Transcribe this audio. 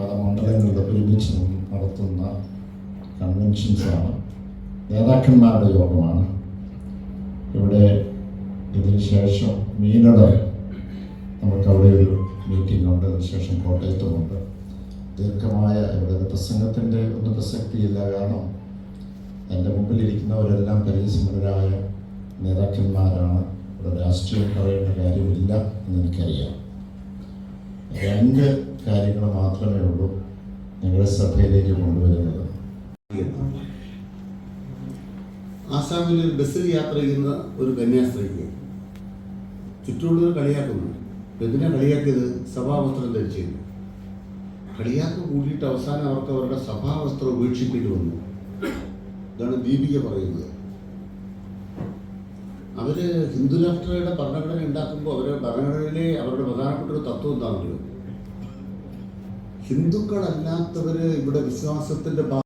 മണ്ഡലങ്ങളുടെ ഒരുമിച്ച് നടത്തുന്ന കൺവെൻഷൻസാണ്. നേതാക്കന്മാരുടെ യോഗമാണ്. ഇവിടെ ഇതിനുശേഷം ശേഷം മീനട നമുക്ക് അവിടെ ഒരു മീറ്റിംഗ് ഉണ്ട്. അതിനുശേഷം കോട്ടയത്തുമുണ്ട്. ദീർഘമായ ഇവിടെ പ്രസംഗത്തിന്റെ ഒന്നും പ്രസക്തിയില്ല. കാരണം എന്റെ മുമ്പിലിരിക്കുന്നവരെല്ലാം പരിചയസമ്പന്നരായ നേതാക്കന്മാരാണ്. ഇവിടെ രാഷ്ട്രീയം പറയേണ്ട കാര്യമില്ല എന്ന് എനിക്കറിയാം രണ്ട് കാര്യങ്ങൾ മാത്രമേ ഉള്ളൂ നിങ്ങളുടെ സഭയിലേക്ക് കൊണ്ടുവരുന്നത്. ആസാമിൽ ബസ്സിൽ യാത്ര ചെയ്യുന്ന ഒരു കന്യാസ്ത്രീക്ക് ചുറ്റുമുള്ളവർ കളിയാക്കുന്നു. എന്തിനാ കളിയാക്കിയത്? സഭാവസ്ത്രം ധരിച്ചിരുന്നു കളിയാക്കം കൂടിയിട്ട് അവസാനം അവർക്ക് അവരുടെ സഭാവസ്ത്രം ഉപേക്ഷിക്കേണ്ടി വന്നു. ഇതാണ് ദീപിക പറയുന്നത്. ഹിന്ദു രാഷ്ട്രയുടെ ഭരണഘടന ഉണ്ടാക്കുമ്പോൾ അവരുടെ ഭരണഘടനയിലെ അവരുടെ പ്രധാനപ്പെട്ട ഒരു തത്വം എന്താണെന്നല്ലോ ഹിന്ദുക്കളല്ലാത്തവര് ഇവിടെ വിശ്വാസത്തിന്റെ